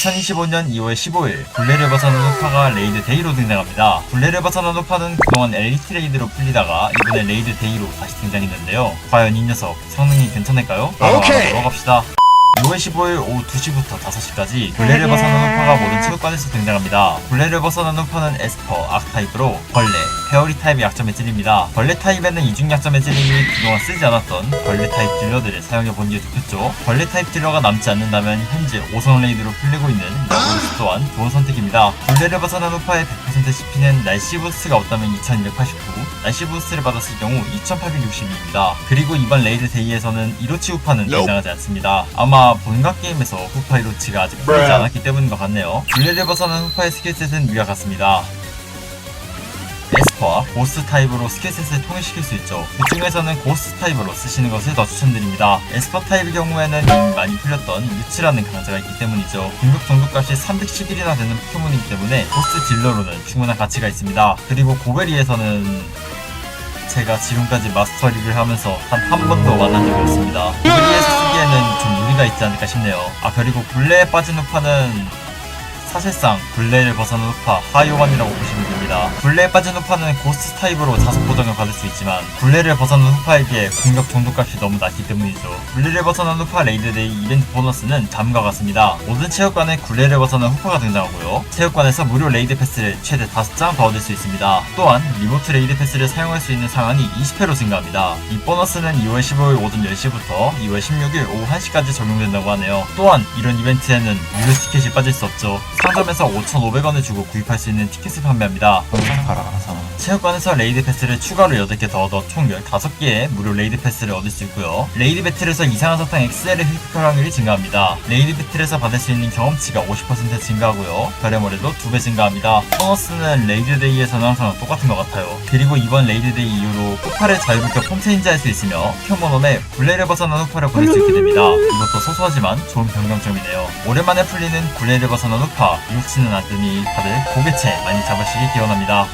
2025년 2월 15일 굴레를 벗어난 우파가 레이드 데이로 등장합니다. 벗어난 우파는 그동안 엘리트 레이드로 풀리다가 이번에 레이드 데이로 다시 등장했는데요. 과연 이 녀석 성능이 괜찮을까요? 바로 오케이. 알아보러 갑시다. 2월 15일 오후 2시부터 5시까지 굴레를 벗어난 우파가 모든 체육관에서 등장합니다. 굴레를 벗어난 우파는 에스퍼, 악타입으로 벌레, 페어리 타입의 약점에 찔립니다. 벌레 타입에는 이중 약점에 찔림이 그동안 쓰지 않았던 벌레 타입 딜러들을 사용해본 게 좋겠죠. 벌레 타입 딜러가 남지 않는다면 현재 5성 레이드로 풀리고 있는 러브루스 또한 좋은 선택입니다. 굴레를 벗어난 우파의 100% CP는 날씨 부스트가 없다면 2289, 날씨 부스트를 받았을 경우 2862입니다. 그리고 이번 레이드 데이에서는 이로치 우파는. 등장하지 않습니다. 아마 본각 게임에서 후파 이로치가 아직 Bruh. 않았기 때문인 것 같네요. 굴레를 벗어난 후파의 스킬셋은 위와 같습니다. 에스퍼와 고스트 타입으로 스킬셋을 통일시킬 수 있죠. 그 중에서는 고스트 타입으로 쓰시는 것을 더 추천드립니다. 에스퍼 타입의 경우에는 이미 많이 풀렸던 유치라는 강자가 있기 때문이죠. 공격 정도값이 311이나 되는 포켓몬이기 때문에 고스트 딜러로는 충분한 가치가 있습니다. 그리고 고베리에서는 제가 지금까지 마스터 리그를 하면서 단 한 번도 만난 적이 없습니다. 고베리에서 쓰기에는 좀 무리가 있지 않을까 싶네요. 아 그리고 굴레에 빠진 우파는 사실상 굴레를 벗어난 우파 하이오만이라고 보시면 됩니다. 굴레에 빠진 우파는 고스트 타입으로 자석 보정을 받을 수 있지만 굴레를 벗어난 우파에 비해 공격 정도값이 너무 낮기 때문이죠. 굴레를 벗어난 우파 레이드 데이 이벤트 보너스는 다음과 같습니다. 모든 체육관에 굴레를 벗어난 우파가 등장하고요. 체육관에서 무료 레이드 패스를 최대 5장 더 얻을 수 있습니다. 또한 리모트 레이드 패스를 사용할 수 있는 상한이 20회로 증가합니다. 이 보너스는 2월 15일 오전 10시부터 2월 16일 오후 1시까지 적용된다고 하네요. 또한 이런 이벤트에는 무료 티켓이 빠질 수 없죠. 상점에서 5,500원을 주고 구입할 수 있는 티켓을 판매합니다. 가라 체육관에서 레이드 패스를 추가로 8개 더 얻어 총 15개의 무료 레이드 패스를 얻을 수 있고요. 레이드 배틀에서 이상한 사탕 XL의 획득할 확률이 증가합니다. 레이드 배틀에서 받을 수 있는 경험치가 50% 증가하고요. 별의머리도 2배 증가합니다. 보너스는 레이드 데이에서는 항상 똑같은 것 같아요. 그리고 이번 레이드 데이 이후로 후파를 자유롭게 폼체인지 할 수 있으며 포켓몬홈에 굴레를 벗어난 후파를 보낼 수 있게 됩니다. 이것도 소소하지만 좋은 변경점이네요. 오랜만에 풀리는 굴레를 벗어난 후파, 유혹치는 않더니 다들 고개채 많이 잡으시길 기원합니다.